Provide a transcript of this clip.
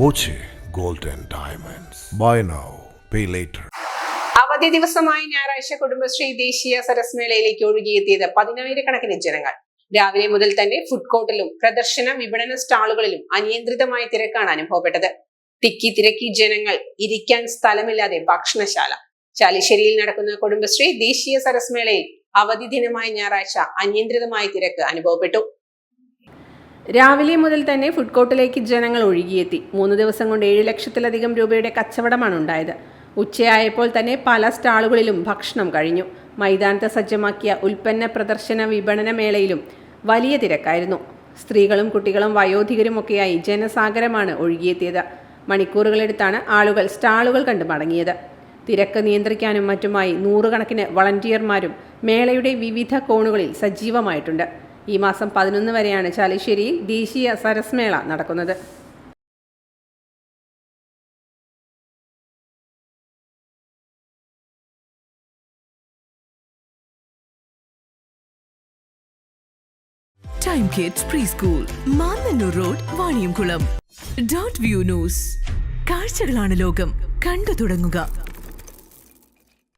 Boche gold and diamonds. By now pay later അവധി ദിവസമായി ഞായറാഴ്ച കുടുംബശ്രീ ദേശീയ സരസ്മേളയിലേക്ക് ഒഴുകിയെത്തിയത് പതിനായിരക്കണക്കിന് ജനങ്ങൾ. രാവിലെ മുതൽ തന്നെ ഫുഡ് കോർട്ടിലും പ്രദർശന വിപണന സ്റ്റാളുകളിലും അനിയന്ത്രിതമായ തിരക്കാണ് അനുഭവപ്പെട്ടത്. തിക്കി തിരക്കി ജനങ്ങൾ ഇരിക്കാൻ സ്ഥലമില്ലാതെ ഭക്ഷണശാല. ചാലിശ്ശേരിയിൽ നടക്കുന്ന കുടുംബശ്രീ ദേശീയ സരസ്മേളയിൽ അവധി ദിനമായ ഞായറാഴ്ച അനിയന്ത്രിതമായ തിരക്ക് അനുഭവപ്പെട്ടു. രാവിലെ മുതൽ തന്നെ ഫുഡ് കോർട്ടിലേക്ക് ജനങ്ങൾ ഒഴുകിയെത്തി. മൂന്ന് ദിവസം കൊണ്ട് ഏഴ് ലക്ഷത്തിലധികം രൂപയുടെ കച്ചവടമാണ് ഉണ്ടായത്. ഉച്ചയായപ്പോൾ തന്നെ പല സ്റ്റാളുകളിലും ഭക്ഷണം കഴിഞ്ഞു. മൈതാനത്ത് സജ്ജമാക്കിയ ഉൽപ്പന്ന പ്രദർശന വിപണന മേളയിലും വലിയ തിരക്കായിരുന്നു. സ്ത്രീകളും കുട്ടികളും വയോധികരുമൊക്കെയായി ജനസാഗരമാണ് ഒഴുകിയെത്തിയത്. മണിക്കൂറുകളെടുത്താണ് ആളുകൾ സ്റ്റാളുകൾ കണ്ടു മടങ്ങിയത്. തിരക്ക് നിയന്ത്രിക്കാനും മറ്റുമായി നൂറുകണക്കിന് വളണ്ടിയർമാരും മേളയുടെ വിവിധ കോണുകളിൽ സജീവമായിട്ടുണ്ട്. ഈ മാസം പതിനൊന്ന് വരെയാണ് ചാലിശ്ശേരിയിൽ ദേശീയ സരസ്മേള നടക്കുന്നത്. Time kids pre school Mannanur road Vaniyamkulam dot view news കാഴ്ചകളാണ് ലോകം. കണ്ടു തുടങ്ങുക.